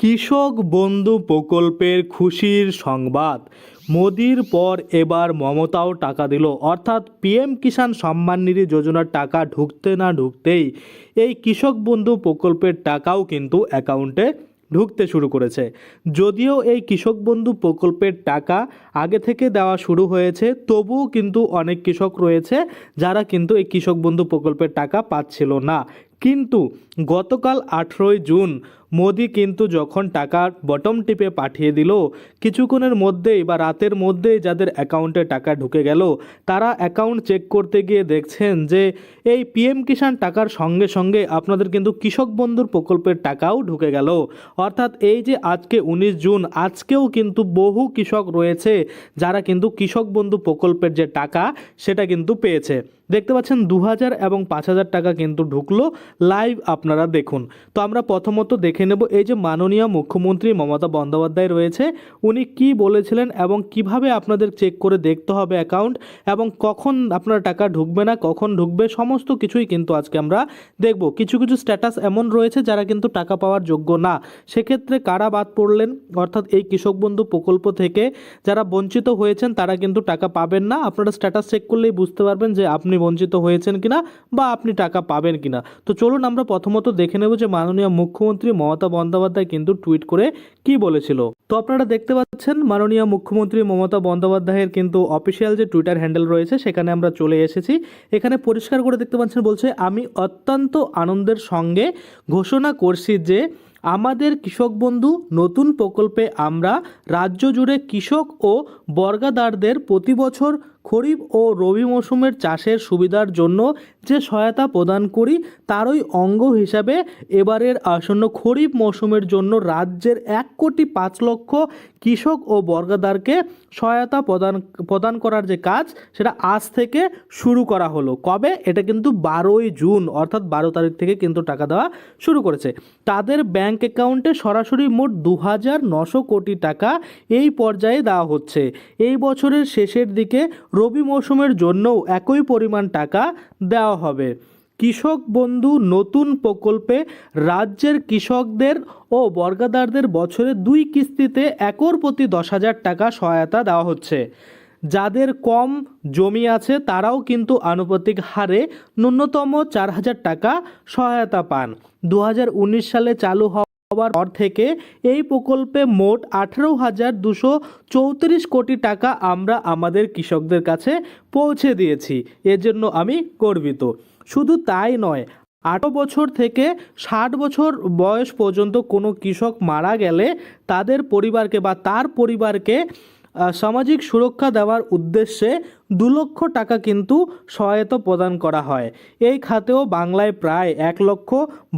কৃষক বন্ধু প্রকল্পের খুশির সংবাদ। মোদির পর এবার মমতাও টাকা দিল। অর্থাৎ পিএম কিষাণ সম্মান নিধি যোজনার টাকা ঢুকতে না ঢুকতেই এই কৃষক বন্ধু প্রকল্পের টাকাও কিন্তু অ্যাকাউন্টে ঢুকতে শুরু করেছে। যদিও এই কৃষক বন্ধু প্রকল্পের টাকা আগে থেকে দেওয়া শুরু হয়েছে, তবুও কিন্তু অনেক কৃষক রয়েছে যারা কিন্তু এই কৃষক বন্ধু প্রকল্পের টাকা পাচ্ছিল না। কিন্তু গতকাল আঠেরোই জুন মোদি কিন্তু যখন টাকা বটম টিপে পাঠিয়ে দিল, কিছুক্ষণের মধ্যেই বা রাতের মধ্যেই যাদের অ্যাকাউন্টে টাকা ঢুকে গেল, তারা অ্যাকাউন্ট চেক করতে গিয়ে দেখছেন যে এই পিএম কিষাণ টাকার সঙ্গে সঙ্গে আপনাদের কিন্তু কৃষক বন্ধুর প্রকল্পের টাকাও ঢুকে গেল। অর্থাৎ এই যে আজকে উনিশ জুন, আজকেও কিন্তু বহু কৃষক রয়েছে যারা কিন্তু কৃষক বন্ধু প্রকল্পের যে টাকা, সেটা কিন্তু পেয়েছে। দেখতে পাচ্ছেন দু হাজার এবং পাঁচ হাজার টাকা কিন্তু ঢুকলো লাইভ আপনারা দেখুন। তো আমরা প্রথমত দেখে নেব এই যে মাননীয় মুখ্যমন্ত্রী মমতা বন্দ্যোপাধ্যায় রয়েছে, উনি কি বলেছিলেন এবং কীভাবে আপনাদের চেক করে দেখতে হবে অ্যাকাউন্ট এবং কখন আপনার টাকা ঢুকবে না, কখন ঢুকবে, সমস্ত কিছুই কিন্তু আজকে আমরা দেখব। কিছু কিছু স্ট্যাটাস এমন রয়েছে যারা কিন্তু টাকা পাওয়ার যোগ্য না। সেক্ষেত্রে কারা বাদ পড়লেন? অর্থাৎ এই কৃষক বন্ধু প্রকল্প থেকে যারা বঞ্চিত হয়েছেন, তারা কিন্তু টাকা পাবেন না। আপনারা স্ট্যাটাস চেক করলেই বুঝতে পারবেন যে আপনি বঞ্চিত হয়েছেন কিনা বা আপনি টাকা পাবেন কিনা। তো চলুন আমরা প্রথমত দেখে নেব যে মাননীয় মুখ্যমন্ত্রী মমতা বন্দ্যোপাধ্যায় কিন্তু টুইট করে কি বলেছিল। তো আপনারা দেখতে পাচ্ছেন, মাননীয় মুখ্যমন্ত্রী মমতা বন্দ্যোপাধ্যায়ের কিন্তু অফিসিয়াল যে টুইটার হ্যান্ডেল রয়েছে, সেখানে আমরা চলে এসেছি। এখানে পরিষ্কার করে দেখতে পাচ্ছেন বলছে, আমি অত্যন্ত আনন্দের সঙ্গে ঘোষণা করছি যে আমাদের কৃষক বন্ধু নতুন প্রকল্পে আমরা রাজ্য জুড়ে কৃষক ও বর্গাদারদের প্রতি বছর খরিফ ও রবি মৌসুমের চাষের সুবিধার জন্য যে সহায়তা প্রদান করি, তারই অঙ্গ হিসাবে এবারের আসন্ন খরিফ মৌসুমের জন্য রাজ্যের এক কোটি পাঁচ লক্ষ কৃষক ও বর্গাদারকে সহায়তা প্রদান প্রদান করার যে কাজ, সেটা আজ থেকে শুরু করা হলো। কবে? এটা কিন্তু বারোই জুন, অর্থাৎ বারো তারিখ থেকে কিন্তু টাকা দেওয়া শুরু করেছে। তাদের ব্যাংক অ্যাকাউন্টে সরাসরি মোট দু হাজার নশো কোটি টাকা এই পর্যায়ে দেওয়া হচ্ছে। এই বছরের শেষের দিকে রবি মৌসুমের জন্যও একই পরিমাণ টাকা দেওয়া হবে। কৃষক বন্ধু নতুন প্রকল্পে রাজ্যের কৃষকদের ও বর্গাদারদের বছরে দুই কিস্তিতে একর প্রতি দশ হাজার টাকা সহায়তা দেওয়া হচ্ছে। যাদের কম জমি আছে, তারাও কিন্তু আনুপাতিক হারে ন্যূনতম চার হাজার টাকা সহায়তা পান। দু হাজার উনিশ সালে চালু হওয়া হওয়ার পর থেকে এই প্রকল্পে মোট আঠেরো হাজার দুশো চৌত্রিশ কোটি টাকা আমরা আমাদের কৃষকদের কাছে পৌঁছে দিয়েছি। এর জন্য আমি গর্বিত। শুধু তাই নয় আট বছর থেকে ষাট বছর বয়স পর্যন্ত কোনো কৃষক মারা গেলে তাদের পরিবারকে বা তার পরিবারকে সামাজিক সুরক্ষা দেওয়ার উদ্দেশ্যে দু লক্ষ টাকা কিন্তু সহায়তা প্রদান করা হয়। এই খাতেও বাংলায় প্রায় এক লক্ষ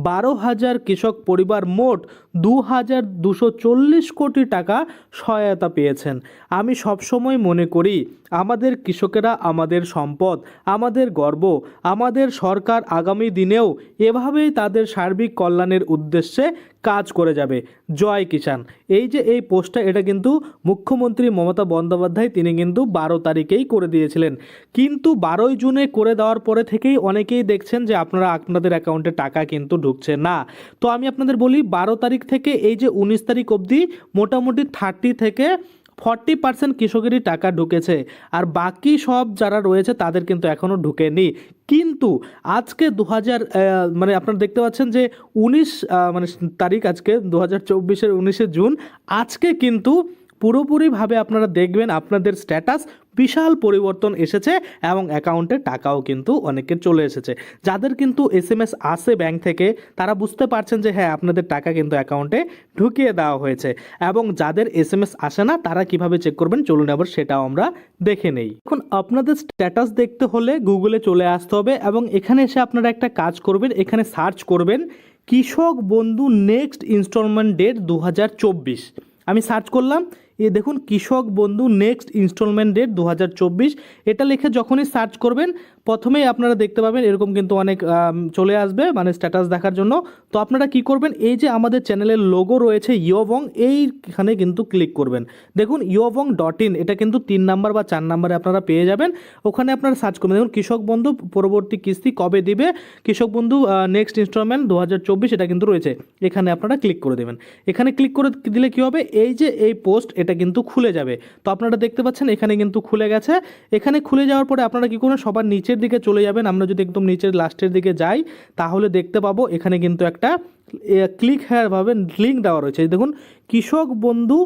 বারো হাজার কৃষক পরিবার মোট দু হাজার দুশো চল্লিশ কোটি টাকা সহায়তা পেয়েছেন। আমি সবসময় মনে করি, আমাদের কৃষকেরা আমাদের সম্পদ, আমাদের গর্ব, আমাদের সরকার আগামী দিনেও এভাবেই তাদের সার্বিক কল্যাণের উদ্দেশ্যে কাজ করে যাবে। জয় কিষাণ। এই যে এই পোস্টটা, এটা কিন্তু মুখ্যমন্ত্রী মমতা বন্দ্যোপাধ্যায়, তিনি কিন্তু বারো তারিখেই করে দিয়েছিলেন। কিন্তু বারোই জুনে করে দেওয়ার পরে থেকেই অনেকেই দেখছেন যে আপনারা আপনাদের অ্যাকাউন্টে টাকা কিন্তু ঢুকছে না। তো আমি আপনাদের বলি, বারো তারিখ থেকে এই যে উনিশ তারিখ অবধি মোটামুটি থার্টি থেকে ফর্টি পার্সেন্ট কৃষকেরই টাকা ঢুকেছে। আর বাকি সব যারা রয়েছে তাদের কিন্তু এখনও ঢুকেনি। কিন্তু আজকে দু হাজার মানে আপনারা দেখতে পাচ্ছেন যে উনিশ মানে তারিখ আজকে দু হাজার চব্বিশের উনিশে জুন, আজকে কিন্তু পুরোপুরিভাবে আপনারা দেখবেন আপনাদের স্ট্যাটাস বিশাল পরিবর্তন এসেছে এবং অ্যাকাউন্টে টাকাও কিন্তু অনেকের চলে এসেছে। যাদের কিন্তু এস এম এস আসে ব্যাংক থেকে, তারা বুঝতে পারছেন যে হ্যাঁ আপনাদের টাকা কিন্তু অ্যাকাউন্টে ঢুকিয়ে দেওয়া হয়েছে এবং যাদের এস এম এস আসে না, তারা কীভাবে চেক করবেন চলুন এবার সেটাও আমরা দেখে নেই। এখন আপনাদের স্ট্যাটাস দেখতে হলে গুগলে চলে আসতে হবে এবং এখানে এসে আপনারা একটা কাজ করবেন, এখানে সার্চ করবেন, কৃষক বন্ধু নেক্সট ইনস্টলমেন্ট ডেট দু হাজার চব্বিশ। আমি সার্চ করলাম এ দেখুন, কৃষক বন্ধু নেক্সট ইনস্টলমেন্ট ডেট দু হাজার চব্বিশ, এটা লিখে যখনই সার্চ করবেন প্রথমেই আপনারা দেখতে পাবেন এরকম কিন্তু অনেক চলে আসবে মানে স্ট্যাটাস দেখার জন্য। তো আপনারা কি করবেন? এই যে আমাদের চ্যানেলের লোগো রয়েছে ইয়োবং এইখানে কিন্তু ক্লিক করবেন। দেখুন ইয়োবং ডট ইন এটা কিন্তু তিন নাম্বার বা চার নাম্বারে আপনারা পেয়ে যাবেন। ওখানে আপনারা সার্চ করবেন। দেখুন, কৃষক বন্ধু পরবর্তী কিস্তি কবে দিবে? কৃষক বন্ধু নেক্সট ইনস্টলমেন্ট দু হাজার চব্বিশ এটা কিন্তু রয়েছে। এখানে আপনারা ক্লিক করে দেবেন। এখানে ক্লিক করে দিলে কি হবে? এই যে এই পোস্ট এটা কিন্তু খুলে যাবে। তো আপনারা দেখতে পাচ্ছেন, এখানে কিন্তু খুলে গেছে। এখানে খুলে যাওয়ার পরে আপনারা কি করবেন? সবার নিচের দিকে চলে যাবেন। আমরা যদি একদম নিচের লাস্টের দিকে যাই, তাহলে দেখতে পাবো এখানে কিন্তু একটা ক্লিক হেয়ার ভাবে লিঙ্ক দেওয়া রয়েছে। দেখুন, কৃষক বন্ধু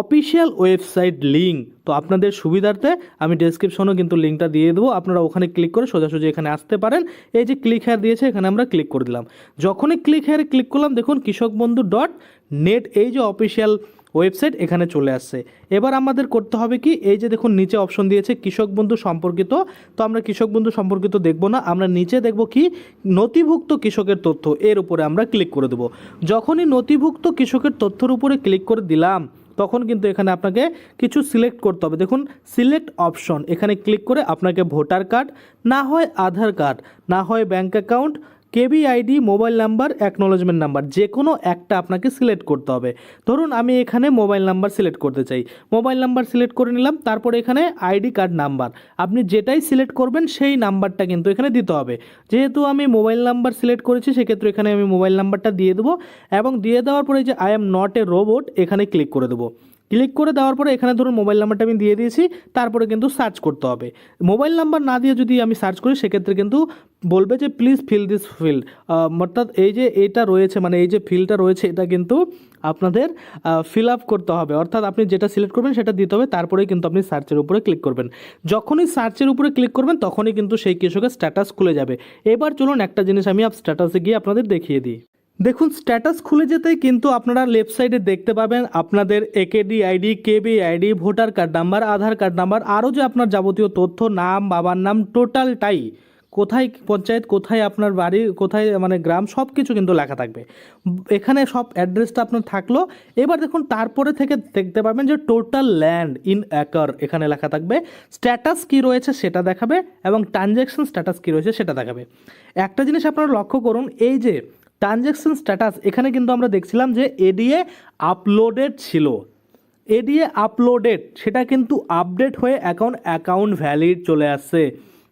অফিসিয়াল ওয়েবসাইট লিঙ্ক তো আপনাদের সুবিধার্থে আমি ডেসক্রিপশনেও কিন্তু লিঙ্কটা দিয়ে দেবো। আপনারা ওখানে ক্লিক করে সোজাসুজি এখানে আসতে পারেন। এই যে ক্লিক হেয়ার দিয়েছে, এখানে আমরা ক্লিক করে দিলাম। যখনই ক্লিক হেয়ারে ক্লিক করলাম, দেখুন, কৃষক বন্ধু ডট নেট এই যে অফিসিয়াল ওয়েবসাইট এখানে চলে আসছে। এবার আমাদের করতে হবে কি, এই যে দেখুন নিচে অপশন দিয়েছে কৃষক বন্ধু সম্পর্কিত, তো আমরা কৃষক বন্ধু সম্পর্কিত দেখব না, আমরা নিচে দেখব কি, নথিভুক্ত কৃষকের তথ্য, এর উপরে আমরা ক্লিক করে দেবো। যখনই নথিভুক্ত কৃষকের তথ্যর উপরে ক্লিক করে দিলাম, তখন কিন্তু এখানে আপনাকে কিছু সিলেক্ট করতে হবে। দেখুন সিলেক্ট অপশন এখানে ক্লিক করে আপনাকে ভোটার কার্ড, না হয় আধার কার্ড, না হয় bank account KB ID mobile number acknowledgement number যে কোনো একটা আপনাকে সিলেক্ট করতে হবে। ধরুন আমি এখানে মোবাইল নাম্বার সিলেক্ট করতে চাই। মোবাইল নাম্বার সিলেক্ট করে নিলাম, তারপরে এখানে আইডি কার্ড নাম্বার আপনি যেটাই সিলেক্ট করবেন, সেই নাম্বারটা কিন্তু এখানে দিতে হবে। যেহেতু আমি মোবাইল নাম্বার সিলেক্ট করেছি, সেক্ষেত্রে এখানে আমি মোবাইল নাম্বারটা দিয়ে দেবো এবং দিয়ে দেওয়ার পরে যে I am not a robot এখানে ক্লিক করে দেবো। ক্লিক করে দেওয়ার পরে এখানে ধরুন মোবাইল নাম্বারটা আমি দিয়ে দিয়েছি, তারপরে কিন্তু সার্চ করতে হবে। মোবাইল নাম্বার না দিয়ে যদি আমি সার্চ করি, সেক্ষেত্রে কিন্তু বলবে যে, প্লিজ ফিল দিস ফিল্ড। অর্থাৎ এই যে এটা রয়েছে মানে এই যে ফিল্ডটা রয়েছে, এটা কিন্তু আপনাদের ফিল আপ করতে হবে। অর্থাৎ আপনি যেটা সিলেক্ট করবেন, সেটা দিতে হবে, তারপরেই কিন্তু আপনি সার্চের উপরে ক্লিক করবেন। যখনই সার্চের উপরে ক্লিক করবেন, তখনই কিন্তু সেই কৃষকের স্ট্যাটাস খুলে যাবে। এবার চলুন একটা জিনিস আমি স্ট্যাটাসে গিয়ে আপনাদের দেখিয়ে দিই। দেখুন স্ট্যাটাস খুলে যেতেই কিন্তু আপনারা লেফট সাইডে দেখতে পাবেন আপনাদের AKD ID KB ID voter card number Aadhaar card number আরও যে আপনার যাবতীয় তথ্য, নাম, বাবার নাম টোটালটাই কোথায় পঞ্চায়েত, কোথায় আপনার বাড়ি, কোথায় মানে গ্রাম সব কিছু কিন্তু লেখা থাকবে। এখানে সব অ্যাড্রেসটা আপনার থাকল। এবার দেখুন, তারপরে থেকে দেখতে পাবেন যে টোটাল ল্যান্ড ইন অ্যাকার এখানে লেখা থাকবে। স্ট্যাটাস কি রয়েছে সেটা দেখাবে এবং ট্রানজ্যাকশন স্ট্যাটাস কি রয়েছে সেটা দেখাবে। একটা জিনিস আপনারা লক্ষ্য করুন, এই যে ট্রানজ্যাকশন স্ট্যাটাস, এখানে কিন্তু আমরা দেখছিলাম যে এডিএ আপলোডেড ছিল। এডিএ আপলোডেড, সেটা কিন্তু আপডেট হয়ে এখন অ্যাকাউন্ট ভ্যালিড চলে আসছে।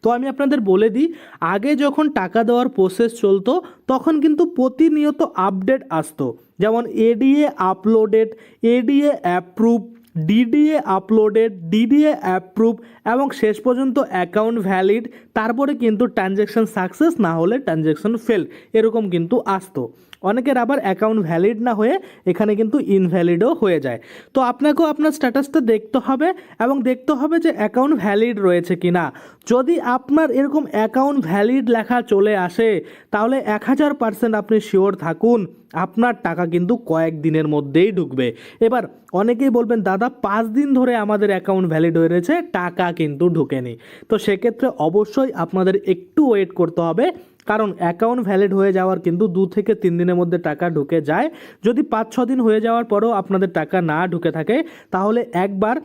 তো আমি আপনাদের বলে দিই, আগে যখন টাকা দেওয়ার প্রসেস চলতো, তখন কিন্তু প্রতিনিয়ত আপডেট আসতো। যেমন ADA uploaded ADA approve DDA uploaded DDA approve এবং শেষ পর্যন্ত অ্যাকাউন্ট ভ্যালিড তারপরে কিন্তু ট্রানজ্যাকশান সাকসেস না হলে ট্রানজ্যাকশান ফেল এরকম কিন্তু আসতো। অনেকের আবার অ্যাকাউন্ট ভ্যালিড না হয়ে এখানে কিন্তু ইনভ্যালিডও হয়ে যায়। তো আপনাকেও আপনার স্ট্যাটাসটা দেখতে হবে এবং দেখতে হবে যে অ্যাকাউন্ট ভ্যালিড রয়েছে কি না যদি আপনার এরকম অ্যাকাউন্ট ভ্যালিড লেখা চলে আসে, তাহলে এক হাজার পার্সেন্ট আপনি শিওর থাকুন, আপনার টাকা কিন্তু কয়েক দিনের মধ্যেই ঢুকবে। এবার অনেকেই বলবেন, দাদা, পাঁচ দিন ধরে আমাদের অ্যাকাউন্ট ভ্যালিড হয়ে রয়েছে, টাকা কিন্তু ঢুকেনি। তো সেক্ষেত্রে অবশ্যই আপনাদের একটু ওয়েট করতে হবে কারণ অ্যাকাউন্ট ভ্যালিড হয়ে যাওয়ার কিন্তু দু থেকে তিন দিনের মধ্যে টাকা ঢুকে যায়। যদি পাঁচ, ছ দিন হয়ে যাওয়ার পরও আপনাদের টাকা না ঢুকে থাকে, তাহলে একবার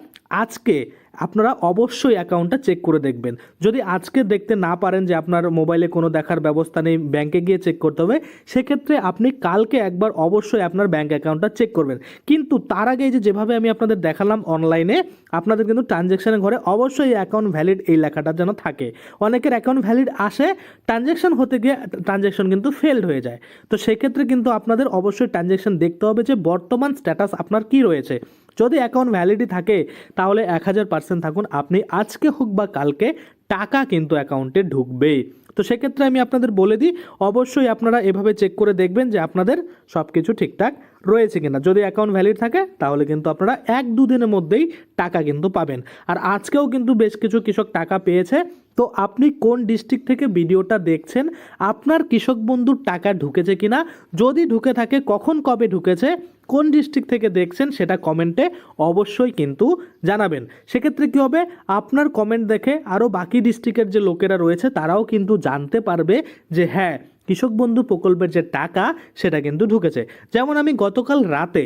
আজকে আপনারা অবশ্যই অ্যাকাউন্টটা চেক করে দেখবেন। যদি আজকে দেখতে না পারেন যে আপনার মোবাইলে কোনো দেখার ব্যবস্থা নেই, ব্যাংকে গিয়ে চেক করতে হবে, সেক্ষেত্রে আপনি কালকে একবার অবশ্যই আপনার ব্যাংক অ্যাকাউন্টটা চেক করবেন। কিন্তু তার আগে যে যেভাবে আমি আপনাদের দেখালাম অনলাইনে, আপনাদের কিন্তু ট্রানজ্যাকশানের ঘরে অবশ্যই অ্যাকাউন্ট ভ্যালিড এই লেখাটা যেন থাকে। অনেকের অ্যাকাউন্ট ভ্যালিড আসে ট্রানজ্যাকশন হতে গিয়ে ট্রানজ্যাকশন কিন্তু ফেলড হয়ে যায়। তো সেক্ষেত্রে কিন্তু আপনাদের অবশ্যই ট্রানজ্যাকশন দেখতে হবে যে বর্তমান স্ট্যাটাস আপনার কি রয়েছে। যদি অ্যাকাউন্ট ভ্যালিডি থাকে, তাহলে এক হাজার পার্সেন্ট থাকুন। আপনি আজকে হোক বা কালকে, টাকা কিন্তু অ্যাকাউন্টে ঢুকবেই। তো সেক্ষেত্রে আমি আপনাদের বলে দিই, অবশ্যই আপনারা এভাবে চেক করে দেখবেন যে আপনাদের সব কিছু ঠিকঠাক রয়েছে কিনা। যদি অ্যাকাউন্ট ভ্যালিড থাকে, তাহলে কিন্তু আপনারা এক দুদিনের মধ্যেই টাকা কিন্তু পাবেন। আর আজকেও কিন্তু বেশ কিছু কৃষক টাকা পেয়েছে। তো আপনি কোন ডিস্ট্রিক্ট থেকে ভিডিওটা দেখছেন? আপনার কৃষক বন্ধুর টাকা ঢুকেছে কিনা? যদি ঢুকে থাকে, কখন কবে ঢুকেছে? কোন ডিস্ট্রিক্ট থেকে দেখছেন সেটা কমেন্টে অবশ্যই কিন্তু জানাবেন। সেক্ষেত্রে কী হবে? আপনার কমেন্ট দেখে আরও বাকি ডিস্ট্রিক্টের যে লোকেরা রয়েছে, তারাও কিন্তু জানতে পারবে যে হ্যাঁ কৃষক বন্ধু প্রকল্পের যে টাকা, সেটা কিন্তু ঢুকেছে। যেমন আমি গতকাল রাতে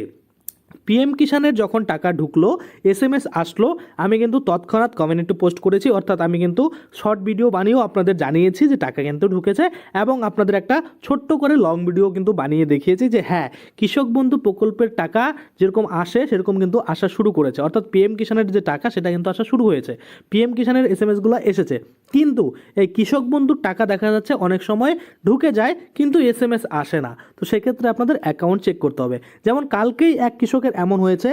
পিএম কিষানের যখন টাকা ঢুকলো এস এম এস আসলো, আমি কিন্তু তৎক্ষণাৎ কমিউনিটি পোস্ট করেছি, অর্থাৎ আমি কিন্তু শর্ট ভিডিও বানিয়েও আপনাদের জানিয়েছি যে টাকা কিন্তু ঢুকেছে এবং আপনাদের একটা ছোট্ট করে লং ভিডিও কিন্তু বানিয়ে দেখিয়েছি যে হ্যাঁ কৃষক বন্ধু প্রকল্পের টাকা যেরকম আসে, সেরকম কিন্তু আসা শুরু করেছে। অর্থাৎ পিএম কিষানের যে টাকা, সেটা কিন্তু আসা শুরু হয়েছে। পিএম কিষানের এস এম এসগুলো এসেছে। কিন্তু এই কৃষক বন্ধুর টাকা দেখা যাচ্ছে অনেক সময় ঢুকে যায়, কিন্তু এস এম এস আসে না। তো সেক্ষেত্রে আপনাদের অ্যাকাউন্ট চেক করতে হবে। যেমন কালকেই এক কৃষকের এমন হয়েছে,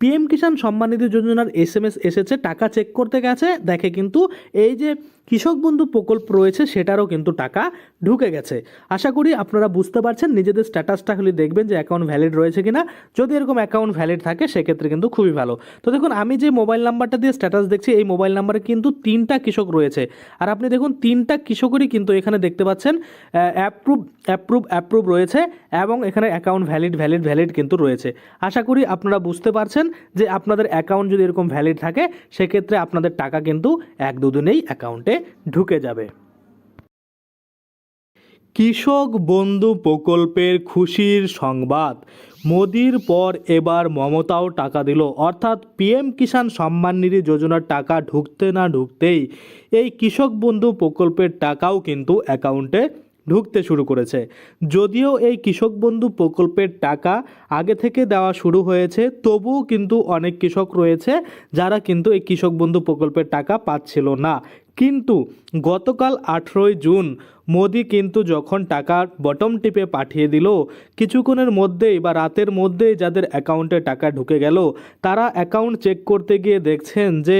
পিএম কিষাণ সম্মান নিধি যোজনার এস এম এস এসেছে, টাকা চেক করতে গেছে, দেখে কিন্তু এই যে কৃষক বন্ধু প্রকল্প রয়েছে, সেটারও কিন্তু টাকা ঢুকে গেছে। আশা করি আপনারা বুঝতে পারছেন, নিজেদের স্ট্যাটাসটা খালি দেখবেন যে অ্যাকাউন্ট ভ্যালিড রয়েছে কিনা। যদি এরকম অ্যাকাউন্ট ভ্যালিড থাকে, সেক্ষেত্রে কিন্তু খুবই ভালো। তো দেখুন, আমি যে মোবাইল নাম্বারটা দিয়ে স্ট্যাটাস দেখছি, এই মোবাইল নাম্বারে কিন্তু তিনটা কৃষক রয়েছে। আর আপনি দেখুন, তিনটা কৃষকেরই কিন্তু এখানে দেখতে পাচ্ছেন অ্যাপ্রুভ অ্যাপ্রুভ অ্যাপ্রুভ রয়েছে এবং এখানে অ্যাকাউন্ট ভ্যালিড ভ্যালিড ভ্যালিড কিন্তু রয়েছে। আশা করি আপনারা বুঝতে পারছেন যে আপনাদের অ্যাকাউন্ট যদি এরকম ভ্যালিড থাকে, সেক্ষেত্রে আপনাদের টাকা কিন্তু এক দুদিনেই অ্যাকাউন্টে ঢুকে যাবে। কৃষক বন্ধু প্রকল্পের খুশির সংবাদ। মোদির পর এবার মমতাও টাকা দিল। অর্থাৎ পিএম কিষাণ সম্মান নিধি যোজনার টাকা ঢুকতে না ঢুকতেই এই কৃষক বন্ধু প্রকল্পের টাকাও কিন্তু অ্যাকাউন্টে ঢুকতে শুরু করেছে। যদিও এই কৃষক বন্ধু প্রকল্পের টাকা আগে থেকে দেওয়া শুরু হয়েছে, তবুও কিন্তু অনেক কৃষক রয়েছে যারা কিন্তু এই কৃষক বন্ধু প্রকল্পের টাকা পাচ্ছিল না। কিন্তু গতকাল আঠেরোই জুন মোদি কিন্তু যখন টাকা বটম টিপে পাঠিয়ে দিল, কিছুক্ষণের মধ্যেই বা রাতের মধ্যেই যাদের অ্যাকাউন্টে টাকা ঢুকে গেল, তারা অ্যাকাউন্ট চেক করতে গিয়ে দেখছেন যে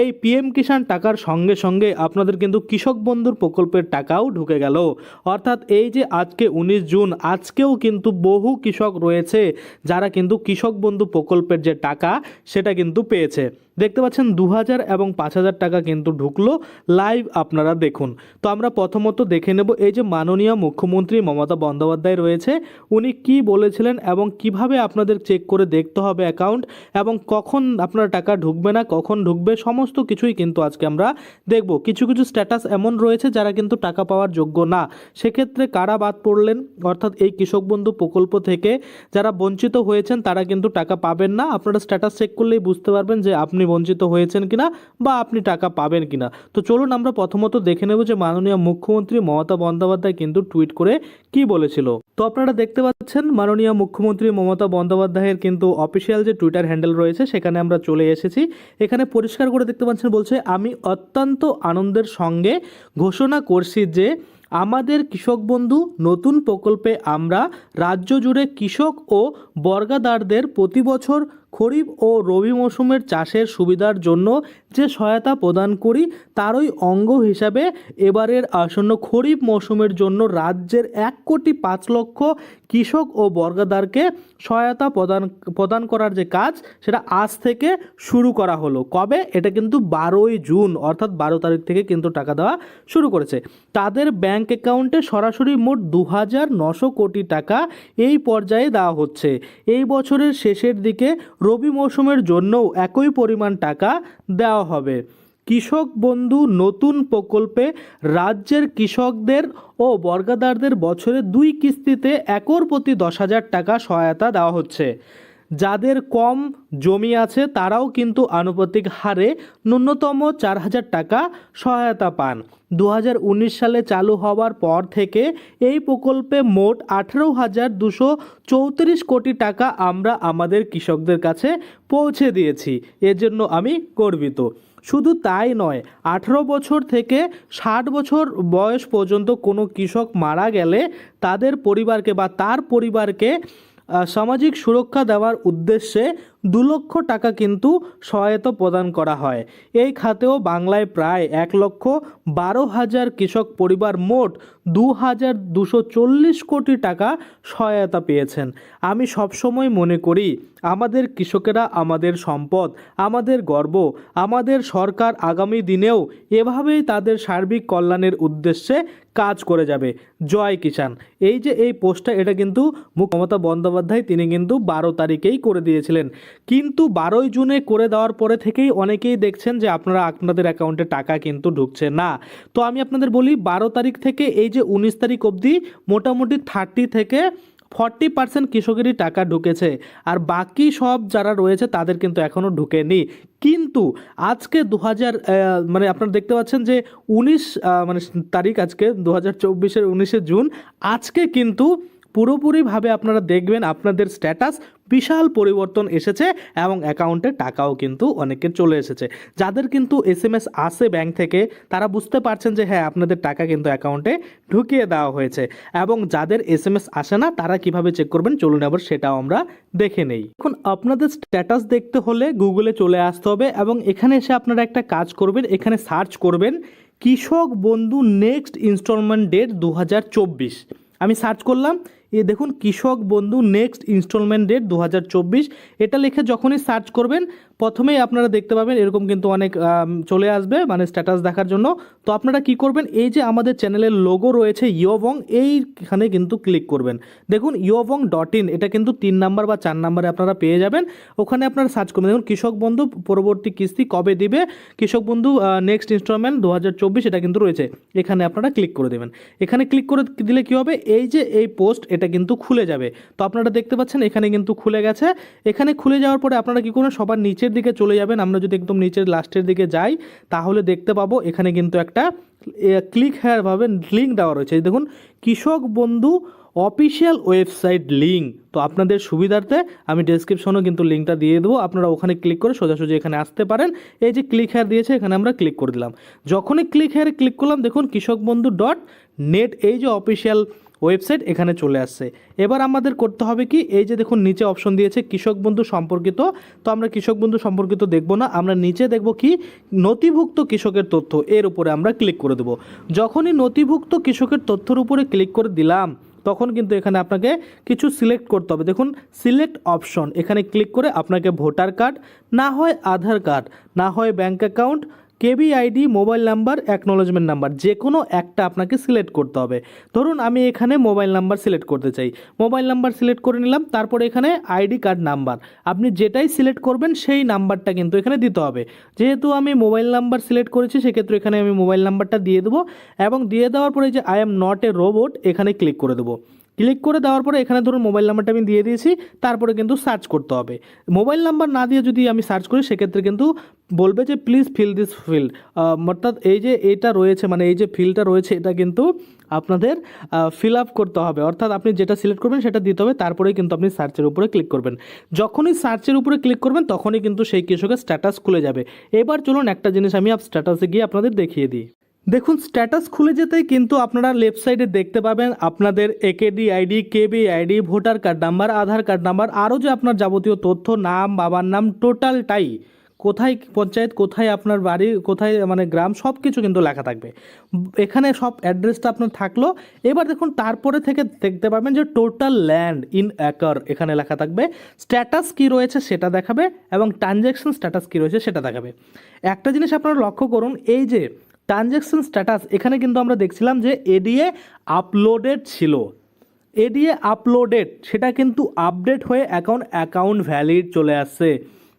এই পিএম কিষাণ টাকার সঙ্গে সঙ্গে আপনাদের কিন্তু কৃষক বন্ধুর প্রকল্পের টাকাও ঢুকে গেল। অর্থাৎ এই যে আজকে উনিশ জুন, আজকেও কিন্তু বহু কৃষক রয়েছে যারা কিন্তু কৃষক বন্ধু প্রকল্পের যে টাকা, সেটা কিন্তু পেয়েছে। দেখতে পাচ্ছেন দু হাজার এবং পাঁচ হাজার টাকা কিন্তু ঢুকলো লাইভ আপনারা দেখুন। তো আমরা প্রথমত দেখে নেব এই যে মাননীয় মুখ্যমন্ত্রী মমতা বন্দ্যোপাধ্যায় রয়েছে, উনি কি বলেছিলেন এবং কীভাবে আপনাদের চেক করে দেখতে হবে অ্যাকাউন্ট এবং কখন আপনার টাকা ঢুকবে না, কখন ঢুকবে, সমস্ত কিছুই কিন্তু আজকে আমরা দেখব। কিছু কিছু স্ট্যাটাস এমন রয়েছে যারা কিন্তু টাকা পাওয়ার যোগ্য না। সেক্ষেত্রে কারা বাদ পড়লেন? অর্থাৎ এই কৃষক বন্ধু প্রকল্প থেকে যারা বঞ্চিত হয়েছেন তারা কিন্তু টাকা পাবেন না। আপনারা স্ট্যাটাস চেক করলেই বুঝতে পারবেন যে আপনি বঞ্চিত হয়েছেন কিনা বা আপনি টাকা পাবেন কিনা। তো চলুন আমরা প্রথমত দেখে নেব যে মাননীয় মুখ্যমন্ত্রী মমতা বন্দ্যোপাধ্যায় কিন্তু টুইট করে কি বলেছিল। তো আপনারা দেখতে পাচ্ছেন, মাননীয় মুখ্যমন্ত্রী মমতা বন্দ্যোপাধ্যায়ের কিন্তু অফিসিয়াল যে টুইটার হ্যান্ডেল রয়েছে, সেখানে আমরা চলে এসেছি। এখানে পরিষ্কার করে দেখতে পাচ্ছেন, বলছে, আমি অত্যন্ত আনন্দের সঙ্গে ঘোষণা করছি যে আমাদের কৃষক বন্ধু নতুন প্রকল্পে আমরা রাজ্য জুড়ে কৃষক ও বর্গাদারদের প্রতি বছর খরিফ ও রবি মৌসুমের চাষের সুবিধার জন্য যে সহায়তা প্রদান করি, তারই অঙ্গ হিসাবে এবারের আসন্ন খরিফ মৌসুমের জন্য রাজ্যের এক কোটি পাঁচ লক্ষ কৃষক ও বর্গাদারকে সহায়তা প্রদান প্রদান করার যে কাজ, সেটা আজ থেকে শুরু করা হলো। কবে? এটা কিন্তু বারোই জুন, অর্থাৎ বারো তারিখ থেকে কিন্তু টাকা দেওয়া শুরু করেছে। তাদের ব্যাংক অ্যাকাউন্টে সরাসরি মোট দু হাজার নশো কোটি টাকা এই পর্যায়ে দেওয়া হচ্ছে। এই বছরের শেষের দিকে রবি মৌসুমের জন্যও একই পরিমাণ টাকা দেওয়া হবে। কৃষক বন্ধু নতুন প্রকল্পে রাজ্যের কৃষকদের ও বর্গাদারদের বছরে দুই কিস্তিতে একর প্রতি দশ হাজার টাকা সহায়তা দেওয়া হচ্ছে। যাদের কম জমি আছে তারাও কিন্তু আনুপাতিক হারে ন্যূনতম চার হাজার টাকা সহায়তা পান। দু হাজার উনিশ সালে চালু হওয়ার পর থেকে এই প্রকল্পে মোট আঠেরো হাজার দুশো চৌত্রিশ কোটি টাকা আমরা আমাদের কৃষকদের কাছে পৌঁছে দিয়েছি। এর জন্য আমি গর্বিত। শুধু তাই নয়, আঠেরো বছর থেকে ষাট বছর বয়স পর্যন্ত কোনো কৃষক মারা গেলে তাদের পরিবারকে বা তার পরিবারকে সামাজিক সুরক্ষা দেওয়ার উদ্দেশ্যে দু লক্ষ টাকা কিন্তু সহায়তা প্রদান করা হয়। এই খাতেও বাংলায় প্রায় এক লক্ষ বারো হাজার কৃষক পরিবার মোট দু হাজার দুশো চল্লিশ কোটি টাকা সহায়তা পেয়েছেন। আমি সবসময় মনে করি, আমাদের কৃষকেরা আমাদের সম্পদ, আমাদের গর্ব, আমাদের সরকার আগামী দিনেও এভাবেই তাদের সার্বিক কল্যাণের উদ্দেশ্যে কাজ করে যাবে। জয় কিষাণ। এই যে এই পোস্টটা, এটা কিন্তু মমতা বন্দ্যোপাধ্যায়, তিনি কিন্তু বারো তারিখেই করে দিয়েছিলেন। কিন্তু বারোই জুনে করে দেওয়ার পরে থেকেই অনেকেই দেখছেন যে আপনারা, আপনাদের অ্যাকাউন্টে টাকা কিন্তু ঢুকছে না। তো আমি আপনাদের বলি, বারো তারিখ থেকে এই যে উনিশ তারিখ অবধি মোটামুটি থার্টি থেকে ফর্টি পার্সেন্ট কৃষকেরই টাকা ঢুকেছে। আর বাকি সব যারা রয়েছে তাদের কিন্তু এখনও ঢুকেনি। কিন্তু আজকে দু হাজার মানে আপনারা দেখতে পাচ্ছেন যে উনিশ মানে তারিখ আজকে দু হাজার চব্বিশের উনিশে জুন, আজকে কিন্তু পুরোপুরিভাবে আপনারা দেখবেন আপনাদের স্ট্যাটাস বিশাল পরিবর্তন এসেছে এবং অ্যাকাউন্টে টাকাও কিন্তু অনেকের চলে এসেছে। যাদের কিন্তু এস এম এস আসে ব্যাংক থেকে, তারা বুঝতে পারছেন যে হ্যাঁ আপনাদের টাকা কিন্তু অ্যাকাউন্টে ঢুকিয়ে দেওয়া হয়েছে এবং যাদের এস এম এস আসে না, তারা কীভাবে চেক করবেন চলুন আবার সেটাও আমরা দেখে নেই। এখন আপনাদের স্ট্যাটাস দেখতে হলে গুগলে চলে আসতে হবে এবং এখানে এসে আপনারা একটা কাজ করবেন, এখানে সার্চ করবেন কৃষক বন্ধু নেক্সট ইনস্টলমেন্ট ডেট দু হাজার চব্বিশ। আমি সার্চ করলাম এ দেখুন কৃষক বন্ধু নেক্সট ইনস্টলমেন্ট ডেট দু হাজার চব্বিশ। এটা লিখে যখনই সার্চ করবেন প্রথমেই আপনারা দেখতে পাবেন এরকম কিন্তু অনেক চলে আসবে মানে স্ট্যাটাস দেখার জন্য। তো আপনারা কি করবেন? এই যে আমাদের চ্যানেলের লোগো রয়েছে ইয়োবং এইখানে কিন্তু ক্লিক করবেন। দেখুন ইয়োবং ডট ইন এটা কিন্তু তিন নাম্বার বা চার নাম্বারে আপনারা পেয়ে যাবেন। ওখানে আপনারা সার্চ করবেন। দেখুন, কৃষক বন্ধু পরবর্তী কিস্তি কবে দিবে? কৃষক বন্ধু নেক্সট ইনস্টলমেন্ট দু হাজার চব্বিশ এটা কিন্তু রয়েছে। এখানে আপনারা ক্লিক করে দেবেন। এখানে ক্লিক করে দিলে কি হবে? এই যে এই পোস্ট এটা কিন্তু খুলে যাবে। তো আপনারা দেখতে পাচ্ছেন, এখানে কিন্তু খুলে গেছে। এখানে খুলে যাওয়ার পরে আপনারা কি করবেন? সবার নিচের দিকে চলে যাবেন। আমরা যদি একদম নিচের লাস্টের দিকে যাই, তাহলে দেখতে পাবো এখানে কিন্তু একটা ক্লিক হেয়ার ভাবে লিঙ্ক দেওয়া রয়েছে। দেখুন, কৃষক বন্ধু অফিসিয়াল ওয়েবসাইট লিঙ্ক তো আপনাদের সুবিধার্থে আমি ডেসক্রিপশনেও কিন্তু লিঙ্কটা দিয়ে দেবো। আপনারা ওখানে ক্লিক করে সোজাসুজি এখানে আসতে পারেন। এই যে ক্লিক হেয়ার দিয়েছে, এখানে আমরা ক্লিক করে দিলাম। যখনই ক্লিক হেয়ারে ক্লিক করলাম, দেখুন, কৃষক বন্ধু ডট নেট এই যে অফিসিয়াল ওয়েবসাইট এখানে চলে আসছে। এবার আমাদের করতে হবে কি, এই যে দেখুন নিচে অপশন দিয়েছে কৃষক বন্ধু সম্পর্কিত, তো আমরা কৃষক বন্ধু সম্পর্কিত দেখব না, আমরা নিচে দেখব কি, নথিভুক্ত কৃষকের তথ্য, এর উপরে আমরা ক্লিক করে দেব। যখনই নথিভুক্ত কৃষকের তথ্যর উপরে ক্লিক করে দিলাম, তখন কিন্তু এখানে আপনাকে কিছু সিলেক্ট করতে হবে। দেখুন সিলেক্ট অপশন এখানে ক্লিক করে আপনাকে ভোটার কার্ড না হয় আধার কার্ড না হয় bank account KB ID, mobile number acknowledgement number যে কোনো একটা আপনাকে সিলেক্ট করতে হবে। ধরুন আমি এখানে মোবাইল নাম্বার সিলেক্ট করতে চাই। মোবাইল নাম্বার সিলেক্ট করে নিলাম, তারপরে এখানে আইডি কার্ড নাম্বার। আপনি যেটাই সিলেক্ট করবেন, সেই নাম্বারটা কিন্তু এখানে দিতে হবে। যেহেতু আমি মোবাইল নাম্বার সিলেক্ট করেছি, সেক্ষেত্রে এখানে আমি মোবাইল নাম্বারটা দিয়ে দেবো এবং দিয়ে দেওয়ার পরে যে I am not a robot এখানে ক্লিক করে দেবো। ক্লিক করে দেওয়ার পরে এখানে ধরুন মোবাইল নাম্বারটা আমি দিয়ে দিয়েছি, তারপরে কিন্তু সার্চ করতে হবে। মোবাইল নাম্বার না দিয়ে যদি আমি সার্চ করি, সেক্ষেত্রে কিন্তু বলবে যে, প্লিজ ফিল দিস ফিল্ড। অর্থাৎ এই যে এটা রয়েছে মানে এই যে ফিল্ডটা রয়েছে, এটা কিন্তু আপনাদের ফিল আপ করতে হবে। অর্থাৎ আপনি যেটা সিলেক্ট করবেন, সেটা দিতে হবে, তারপরেই কিন্তু আপনি সার্চের উপরে ক্লিক করবেন। যখনই সার্চের উপরে ক্লিক করবেন, তখনই কিন্তু সেই কৃষকের স্ট্যাটাস খুলে যাবে। এবার চলুন একটা জিনিস আমি স্ট্যাটাসে গিয়ে আপনাদের দেখিয়ে দিই। দেখুন স্ট্যাটাস খুলে যেতেই কিন্তু আপনারা লেফট সাইডে দেখতে পাবেন আপনাদের AKD ID KB ID voter card number Aadhaar card number আরও যে আপনার যাবতীয় তথ্য, নাম, বাবার নাম টোটালটাই কোথায় পঞ্চায়েত, কোথায় আপনার বাড়ি, কোথায় মানে গ্রাম সব কিছু কিন্তু লেখা থাকবে। এখানে সব অ্যাড্রেসটা আপনার থাকল। এবার দেখুন, তারপরে থেকে দেখতে পাবেন যে টোটাল ল্যান্ড ইন অ্যাকার এখানে লেখা থাকবে। স্ট্যাটাস কি রয়েছে সেটা দেখাবে এবং ট্রানজ্যাকশন স্ট্যাটাস কি রয়েছে সেটা দেখাবে। একটা জিনিস আপনারা লক্ষ্য করুন, এই যে ট্রানজ্যাকশন স্ট্যাটাস এখানে কিন্তু আমরা দেখছিলাম যে এডিএ আপলোডেড ছিল। এডিএ আপলোডেড সেটা কিন্তু আপডেট হয়ে অ্যাকাউন্ট অ্যাকাউন্ট ভ্যালিড চলে আসছে।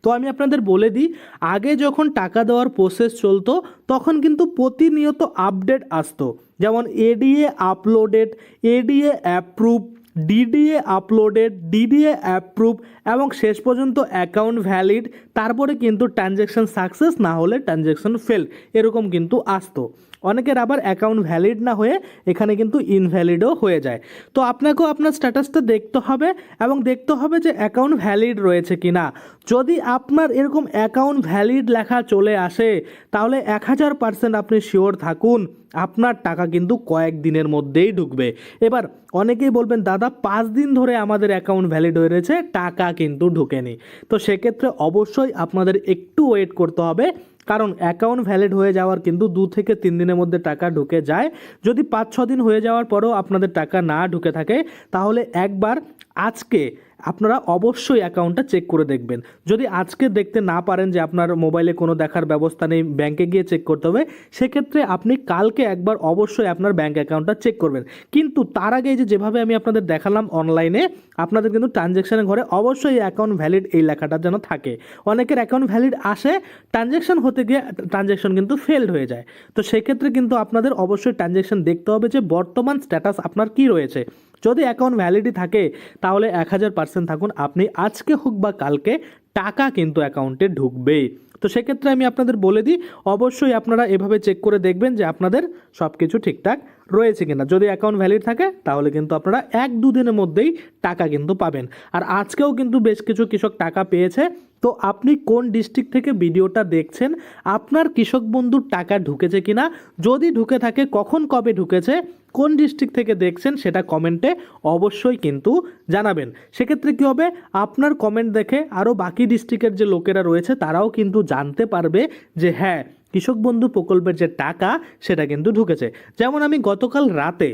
তো আমি আপনাদের বলে দিই, আগে যখন টাকা দেওয়ার প্রসেস চলতো, তখন কিন্তু প্রতিনিয়ত আপডেট আসতো। যেমন ADA uploaded ADA approve DDA uploaded DDA approve এবং শেষ পর্যন্ত অ্যাকাউন্ট ভ্যালিড তারপরে কিন্তু ট্রানজ্যাকশান সাকসেস না হলে ট্রানজ্যাকশান ফেল এরকম কিন্তু আসতো। অনেকের আবার অ্যাকাউন্ট ভ্যালিড না হয়ে এখানে কিন্তু ইনভ্যালিডও হয়ে যায়। তো আপনাকেও আপনার স্ট্যাটাসটা দেখতে হবে এবং দেখতে হবে যে অ্যাকাউন্ট ভ্যালিড রয়েছে কি না যদি আপনার এরকম অ্যাকাউন্ট ভ্যালিড লেখা চলে আসে, তাহলে এক হাজার পার্সেন্ট আপনি শিওর থাকুন, আপনার টাকা কিন্তু কয়েক দিনের মধ্যেই ঢুকবে। এবার অনেকেই বলবেন, দাদা, পাঁচ দিন ধরে আমাদের অ্যাকাউন্ট ভ্যালিড হয়ে রয়েছে, টাকা কিন্তু ঢুকেনি। তো সেক্ষেত্রে অবশ্যই আপনাদের একটু ওয়েট করতে হবে কারণ অ্যাকাউন্ট ভ্যালিড হয়ে যাওয়ার কিন্তু দু থেকে তিন দিনের মধ্যে টাকা ঢুকে যায়। যদি পাঁচ ছ দিন হয়ে যাওয়ার পরেও আপনাদের টাকা না ঢুকে থাকে, তাহলে একবার আজকে আপনারা অবশ্যই অ্যাকাউন্টটা চেক করে দেখবেন। যদি আজকে দেখতে না পারেন যে আপনার মোবাইলে কোনো দেখার ব্যবস্থা নেই ব্যাংকে গিয়ে চেক করতে হবে, সেক্ষেত্রে আপনি কালকে একবার অবশ্যই আপনার ব্যাংক অ্যাকাউন্টটা চেক করবেন। কিন্তু তার আগে যে যেভাবে আমি আপনাদের দেখালাম অনলাইনে আপনাদের কিন্তু ট্রানজ্যাকশানের ঘরে অবশ্যই অ্যাকাউন্ট ভ্যালিড এই লেখাটা যেন থাকে। অনেকের অ্যাকাউন্ট ভ্যালিড আসে ট্রানজ্যাকশন হতে গিয়ে ট্রানজ্যাকশন কিন্তু ফেলড হয়ে যায়। তো সেক্ষেত্রে কিন্তু আপনাদের অবশ্যই ট্রানজ্যাকশন দেখতে হবে যে বর্তমান স্ট্যাটাস আপনার কি রয়েছে। যদি অ্যাকাউন্ট ভ্যালিডি থাকে, তাহলে এক হাজার পার্সেন্ট থাকুন। আপনি আজকে হোক বা কালকে, টাকা কিন্তু অ্যাকাউন্টে ঢুকবেই। তো সেক্ষেত্রে আমি আপনাদের বলে দিই, অবশ্যই আপনারা এভাবে চেক করে দেখবেন যে আপনাদের সব কিছু ঠিকঠাক রয়েছে কিনা। যদি অ্যাকাউন্ট ভ্যালিড থাকে, তাহলে কিন্তু আপনারা এক দুদিনের মধ্যেই টাকা কিন্তু পাবেন। আর আজকেও কিন্তু বেশ কিছু কৃষক টাকা পেয়েছে। তো আপনি কোন ডিস্ট্রিক্ট থেকে ভিডিওটা দেখছেন, আপনার কৃষক বন্ধুর টাকা ঢুকেছে কিনা, যদি ঢুকে থাকে, কখন কবে ঢুকেছে, কোন ডিস্ট্রিক্ট থেকে দেখছেন, সেটা কমেন্টে অবশ্যই কিন্তু জানাবেন। সেক্ষেত্রে কী হবে, আপনার কমেন্ট দেখে আরও বাকি ডিস্ট্রিক্টের যে লোকেরা রয়েছে, তারাও কিন্তু জানতে পারবে যে হ্যাঁ কৃষক বন্ধু প্রকল্পের যে টাকা সেটা কিন্তু ঢুকেছে। যেমন আমি গতকাল রাতে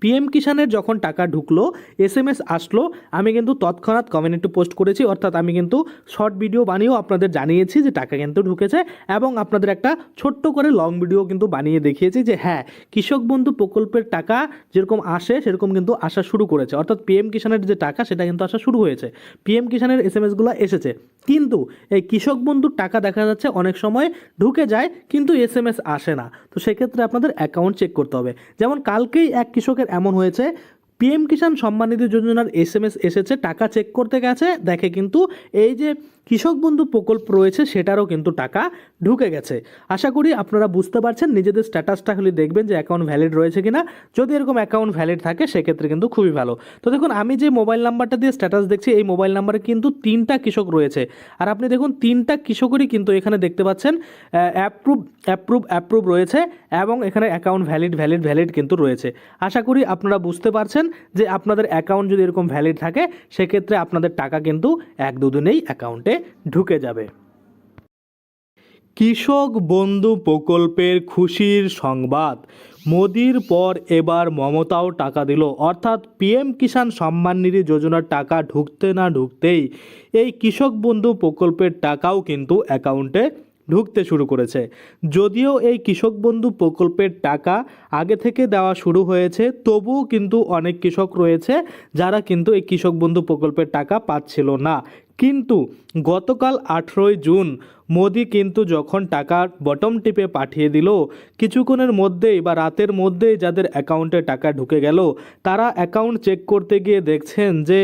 পিএম কিষানের যখন টাকা ঢুকলো এস এম এস আসলো, আমি কিন্তু তৎক্ষণাৎ কমিউনিটি পোস্ট করেছি। অর্থাৎ আমি কিন্তু শর্ট ভিডিও বানিয়েও আপনাদের জানিয়েছি যে টাকা কিন্তু ঢুকেছে এবং আপনাদের একটা ছোট্ট করে লং ভিডিও কিন্তু বানিয়ে দেখিয়েছি যে হ্যাঁ কৃষক বন্ধু প্রকল্পের টাকা যেরকম আসে, সেরকম কিন্তু আসা শুরু করেছে। অর্থাৎ পিএম কিষানের যে টাকা, সেটা কিন্তু আসা শুরু হয়েছে। পিএম কিষানের এস এম এসগুলো এসেছে। কিন্তু এই কৃষক বন্ধুর টাকা দেখা যাচ্ছে অনেক সময় ঢুকে যায়, কিন্তু এস এম এস আসে না। তো সেক্ষেত্রে আপনাদের অ্যাকাউন্ট চেক করতে হবে। যেমন কালকেই এক কৃষকের এমন হয়েছে পিএম কিষাণ সম্মান নিধি যোজনার এস এম এস এসেছে, টাকা চেক করতে গেছে, দেখে কিন্তু এই যে কৃষক বন্ধু প্রকল্প রয়েছে, সেটারও কিন্তু টাকা ঢুকে গেছে। আশা করি আপনারা বুঝতে পারছেন, নিজেদের স্ট্যাটাসটা খালি দেখবেন যে অ্যাকাউন্ট ভ্যালিড রয়েছে কিনা। যদি এরকম অ্যাকাউন্ট ভ্যালিড থাকে, সেক্ষেত্রে কিন্তু খুবই ভালো। তো দেখুন, আমি যে মোবাইল নাম্বারটা দিয়ে স্ট্যাটাস দেখছি, এই মোবাইল নাম্বারে কিন্তু তিনটা কৃষক রয়েছে। আর আপনি দেখুন, তিনটা কৃষকেরই কিন্তু এখানে দেখতে পাচ্ছেন অ্যাপ্রুভ অ্যাপ্রুভ অ্যাপ্রুভ রয়েছে এবং এখানে অ্যাকাউন্ট ভ্যালিড ভ্যালিড ভ্যালিড কিন্তু রয়েছে। আশা করি আপনারা বুঝতে পারছেন যে আপনাদের অ্যাকাউন্ট যদি এরকম ভ্যালিড থাকে, সেক্ষেত্রে আপনাদের টাকা কিন্তু এক দুদিনেই অ্যাকাউন্টে ঢুকে যাবে। কৃষক বন্ধু প্রকল্পের খুশির সংবাদ। মোদির পর এবার মমতাও টাকা দিল। অর্থাৎ পিএম কিষাণ সম্মান নিধি যোজনার টাকা ঢুকতে না ঢুকতেই এই কৃষক বন্ধু প্রকল্পের টাকাও কিন্তু অ্যাকাউন্টে ঢুকতে শুরু করেছে। যদিও এই কৃষক বন্ধু প্রকল্পের টাকা আগে থেকে দেওয়া শুরু হয়েছে, তবুও কিন্তু অনেক কৃষক রয়েছে যারা কিন্তু এই কৃষক বন্ধু প্রকল্পের টাকা পাচ্ছিল না। কিন্তু গতকাল আঠেরোই জুন মোদি কিন্তু যখন টাকা বটম টিপে পাঠিয়ে দিল, কিছুক্ষণের মধ্যেই বা রাতের মধ্যেই যাদের অ্যাকাউন্টে টাকা ঢুকে গেল, তারা অ্যাকাউন্ট চেক করতে গিয়ে দেখছেন যে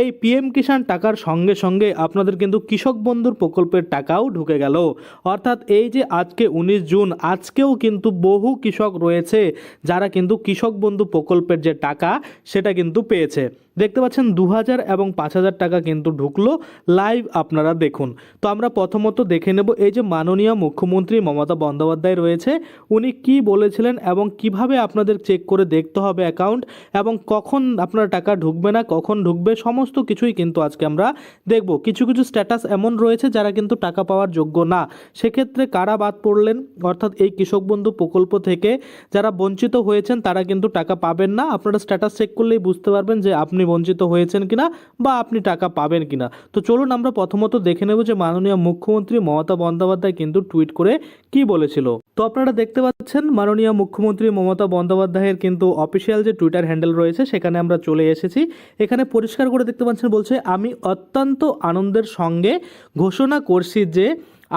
এই পিএম কিষাণ টাকার সঙ্গে সঙ্গে আপনাদের কিন্তু কৃষক বন্ধুর প্রকল্পের টাকাও ঢুকে গেল। অর্থাৎ এই যে আজকে উনিশ জুন, আজকেও কিন্তু বহু কৃষক রয়েছে যারা কিন্তু কৃষক বন্ধু প্রকল্পের যে টাকা, সেটা কিন্তু পেয়েছে। দেখতে পাচ্ছেন দু হাজার এবং পাঁচ হাজার টাকা কিন্তু ঢুকলো। লাইভ আপনারা দেখুন। তো আমরা প্রথমত দেখে নেব এই যে মাননীয় মুখ্যমন্ত্রী মমতা বন্দ্যোপাধ্যায় রয়েছে, উনি কি বলেছিলেন এবং কীভাবে আপনাদের চেক করে দেখতে হবে অ্যাকাউন্ট এবং কখন আপনার টাকা ঢুকবে না, কখন ঢুকবে, সমস্ত কিছুই কিন্তু আজকে আমরা দেখব। কিছু কিছু স্ট্যাটাস এমন রয়েছে যারা কিন্তু টাকা পাওয়ার যোগ্য না। সেক্ষেত্রে কারা বাদ পড়লেন? অর্থাৎ এই কৃষক বন্ধু প্রকল্প থেকে যারা বঞ্চিত হয়েছেন, তারা কিন্তু টাকা পাবেন না। আপনারা স্ট্যাটাস চেক করলেই বুঝতে পারবেন যে আপনি বঞ্চিত হয়েছেন কিনা বা আপনি টাকা পাবেন কিনা। তো চলুন আমরা প্রথমত দেখে নেব যে মাননীয় মুখ্যমন্ত্রী মমতা বন্দ্যোপাধ্যায় কিন্তু টুইট করে কি বলেছিল? তো আপনারা দেখতে পাচ্ছেন, মাননীয় মুখ্যমন্ত্রী মমতা বন্দ্যোপাধ্যায়ের কিন্তু অফিসিয়াল যে টুইটার হ্যান্ডেল রয়েছে, সেখানে আমরা চলে এসেছি। এখানে পরিষ্কার করে দেখতে পাচ্ছেন, বলছে, আমি অত্যন্ত আনন্দের সঙ্গে ঘোষণা করছি যে,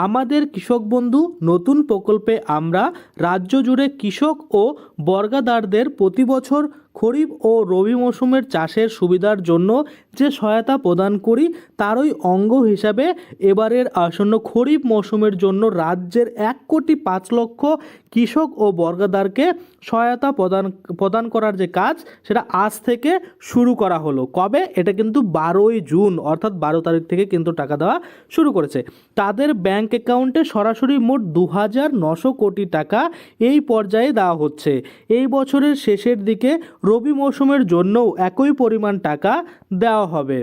আমাদের কৃষক বন্ধু নতুন প্রকল্পে আমরা রাজ্য জুড়ে কৃষক ও বর্গাদারদের প্রতি বছর খরিফ ও রবি মৌসুমের চাষের সুবিধার জন্য যে সহায়তা প্রদান করি, তারই অঙ্গ হিসাবে এবারের আসন্ন খরিফ মৌসুমের জন্য রাজ্যের এক কোটি পাঁচ লক্ষ কৃষক ও বর্গাদারকে সহায়তা প্রদান প্রদান করার যে কাজ, সেটা আজ থেকে শুরু করা হলো। কবে? এটা কিন্তু বারোই জুন, অর্থাৎ বারো তারিখ থেকে কিন্তু টাকা দেওয়া শুরু করেছে। তাদের ব্যাংক অ্যাকাউন্টে সরাসরি মোট দু হাজার নশো কোটি টাকা এই পর্যায়ে দেওয়া হচ্ছে। এই বছরের শেষের দিকে রবি মৌসুমের জন্যও একই পরিমাণ টাকা দেওয়া হবে।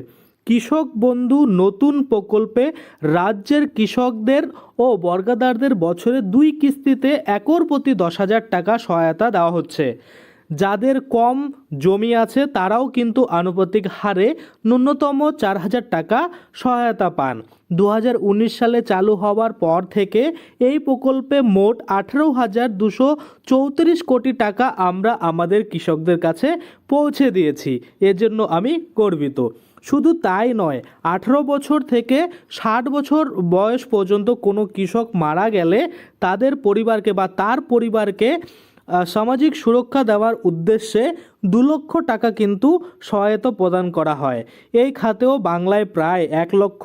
কৃষক বন্ধু নতুন প্রকল্পে রাজ্যের কৃষকদের ও বর্গাদারদের বছরে দুই কিস্তিতে একর প্রতি দশ হাজার টাকা সহায়তা দেওয়া হচ্ছে। যাদের কম জমি আছে, তারাও কিন্তু আনুপাতিক হারে ন্যূনতম চার হাজার টাকা সহায়তা পান। দু হাজার উনিশ সালে চালু হওয়ার পর থেকে এই প্রকল্পে মোট আঠেরো হাজার দুশো চৌত্রিশ কোটি টাকা আমরা আমাদের কৃষকদের কাছে পৌঁছে দিয়েছি। এর জন্য আমি গর্বিত। শুধু তাই নয়, আঠেরো বছর থেকে ষাট বছর বয়স পর্যন্ত কোনো কৃষক মারা গেলে তাদের পরিবারকে বা তার পরিবারকে সামাজিক সুরক্ষা দেওয়ার উদ্দেশ্যে দু লক্ষ টাকা কিন্তু সহায়তা প্রদান করা হয়। এই খাতেও বাংলায় প্রায় এক লক্ষ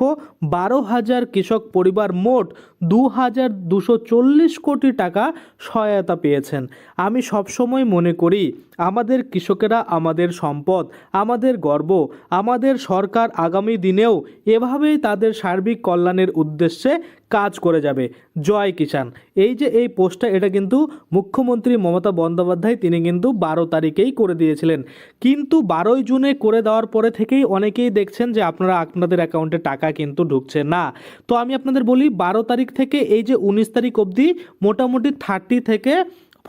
বারো হাজার কৃষক পরিবার মোট দু হাজার দুশো চল্লিশ কোটি টাকা সহায়তা পেয়েছেন। আমি সবসময় মনে করি, আমাদের কৃষকেরা আমাদের সম্পদ, আমাদের গর্ব, আমাদের সরকার আগামী দিনেও এভাবেই তাদের সার্বিক কল্যাণের উদ্দেশ্যে কাজ করে যাবে। জয় কিষাণ। এই যে এই পোস্টটা, এটা কিন্তু মুখ্যমন্ত্রী মমতা বন্দ্যোপাধ্যায়, তিনি কিন্তু বারো তারিখেই করে দিয়েছিলেন। কিন্তু বারোই জুনে করে দেওয়ার পরে থেকেই অনেকেই দেখছেন যে আপনারা আপনাদের অ্যাকাউন্টে টাকা কিন্তু ঢুকছে না। তো আমি আপনাদের বলি, বারো তারিখ থেকে এই যে উনিশ তারিখ অবধি মোটামুটি থার্টি থেকে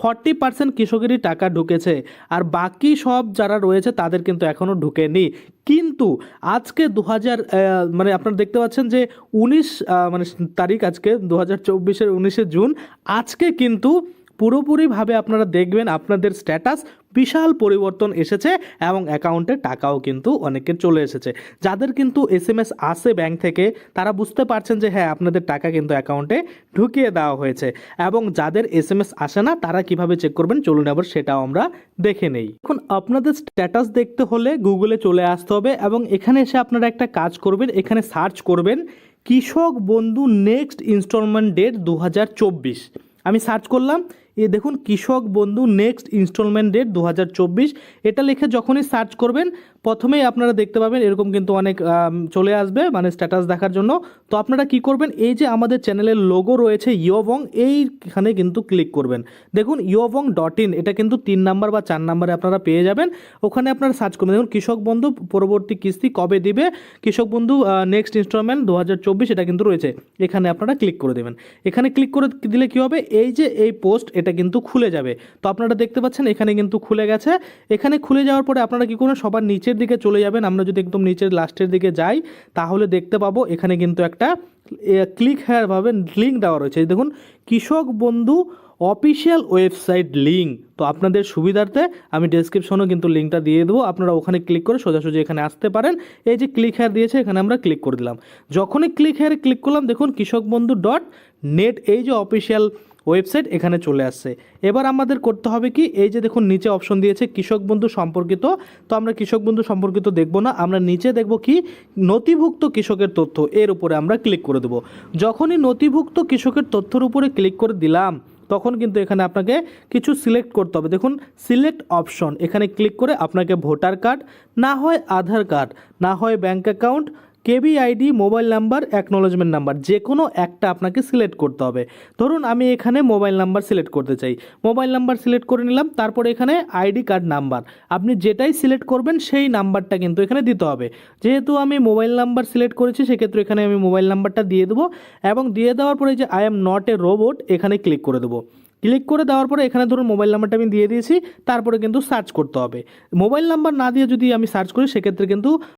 ফর্টি পার্সেন্ট কৃষকেরই টাকা ঢুকেছে। আর বাকি সব যারা রয়েছে তাদের কিন্তু এখনও ঢুকেনি। কিন্তু আজকে দু হাজার মানে আপনারা দেখতে পাচ্ছেন যে উনিশ মানে তারিখ আজকে দু হাজার চব্বিশের উনিশে জুন, আজকে কিন্তু পুরোপুরিভাবে আপনারা দেখবেন আপনাদের স্ট্যাটাস বিশাল পরিবর্তন এসেছে এবং অ্যাকাউন্টে টাকাও কিন্তু অনেকের চলে এসেছে। যাদের কিন্তু এস এম এস আসে ব্যাংক থেকে, তারা বুঝতে পারছেন যে হ্যাঁ আপনাদের টাকা কিন্তু অ্যাকাউন্টে ঢুকিয়ে দেওয়া হয়েছে এবং যাদের এস এম আসে না, তারা কীভাবে চেক করবেন চলুন আবার সেটাও আমরা দেখে নেই। এখন আপনাদের স্ট্যাটাস দেখতে হলে গুগলে চলে আসতে হবে এবং এখানে এসে আপনারা একটা কাজ করবেন, এখানে সার্চ করবেন কৃষক বন্ধু নেক্সট ইনস্টলমেন্ট ডেট দু হাজার চব্বিশ। আমি সার্চ করলাম এ দেখুন, কৃষক বন্ধু নেক্সট ইনস্টলমেন্ট ডেট দু হাজার চব্বিশ, এটা লিখে যখনই সার্চ করবেন প্রথমেই আপনারা দেখতে পাবেন এরকম কিন্তু অনেক চলে আসবে মানে স্ট্যাটাস দেখার জন্য। তো আপনারা কি করবেন? এই যে আমাদের চ্যানেলের লোগো রয়েছে ইয়োবং এইখানে কিন্তু ক্লিক করবেন। দেখুন ইয়োবং ডট ইন এটা কিন্তু তিন নাম্বার বা চার নাম্বারে আপনারা পেয়ে যাবেন। ওখানে আপনারা সার্চ করবেন। দেখুন, কৃষক বন্ধু পরবর্তী কিস্তি কবে দিবে? কৃষক বন্ধু নেক্সট ইনস্টলমেন্ট দু হাজার চব্বিশ এটা কিন্তু রয়েছে। এখানে আপনারা ক্লিক করে দেবেন। এখানে ক্লিক করে দিলে কি হবে? এই যে এই পোস্ট এটা কিন্তু খুলে যাবে। তো আপনারা দেখতে পাচ্ছেন, এখানে কিন্তু খুলে গেছে। এখানে খুলে যাওয়ার পরে আপনারা কি করবেন? সবার নিচের দিকে চলে যাবেন। আমরা যদি একদম নিচের লাস্টের দিকে যাই, তাহলে দেখতে পাবো এখানে কিন্তু একটা ক্লিক হেয়ার ভাবে লিঙ্ক দেওয়া রয়েছে। দেখুন, কৃষক বন্ধু অফিসিয়াল ওয়েবসাইট লিঙ্ক তো আপনাদের সুবিধার্থে আমি ডেসক্রিপশনেও কিন্তু লিঙ্কটা দিয়ে দেবো। আপনারা ওখানে ক্লিক করে সোজাসুজি এখানে আসতে পারেন। এই যে ক্লিক হেয়ার দিয়েছে, এখানে আমরা ক্লিক করে দিলাম। যখনই ক্লিক হেয়ারে ক্লিক করলাম, দেখুন, কৃষক বন্ধু ডট নেট এই যে অফিসিয়াল ওয়েবসাইট এখানে চলে আসছে। এবার আমাদের করতে হবে কি, এই যে দেখুন নিচে অপশন দিয়েছে কৃষক বন্ধু সম্পর্কিত। তো আমরা কৃষক বন্ধু সম্পর্কিত দেখব না, আমরা নিচে দেখব কি, নথিভুক্ত কৃষকের তথ্য, এর উপরে আমরা ক্লিক করে দেবো। যখনই নথিভুক্ত কৃষকের তথ্যের উপরে ক্লিক করে দিলাম, তখন কিন্তু এখানে আপনাকে কিছু সিলেক্ট করতে হবে। দেখুন সিলেক্ট অপশন এখানে ক্লিক করে আপনাকে ভোটার কার্ড, না হয় আধার কার্ড, না হয় bank account KB ID mobile number acknowledgement number যে কোনো একটা আপনাকে সিলেক্ট করতে হবে। ধরুন আমি এখানে মোবাইল নাম্বার সিলেক্ট করতে চাই। মোবাইল নাম্বার সিলেক্ট করে নিলাম, তারপর এখানে আইডি কার্ড নাম্বার আপনি যেটাই সিলেক্ট করবেন, সেই নাম্বারটা কিন্তু এখানে দিতে হবে। যেহেতু আমি মোবাইল নাম্বার সিলেক্ট করেছি, সেক্ষেত্রে এখানে আমি মোবাইল নাম্বারটা দিয়ে দেবো এবং দিয়ে দেওয়ার পরে যে I am not a robot এখানে ক্লিক করে দেবো। ক্লিক করে দেওয়ার পরে এখানে ধরুন মোবাইল নাম্বারটা আমি দিয়ে দিয়েছি, তারপরে কিন্তু সার্চ করতে হবে। মোবাইল নাম্বার না দিয়ে যদি আমি সার্চ করি, সেক্ষেত্রে কিন্তু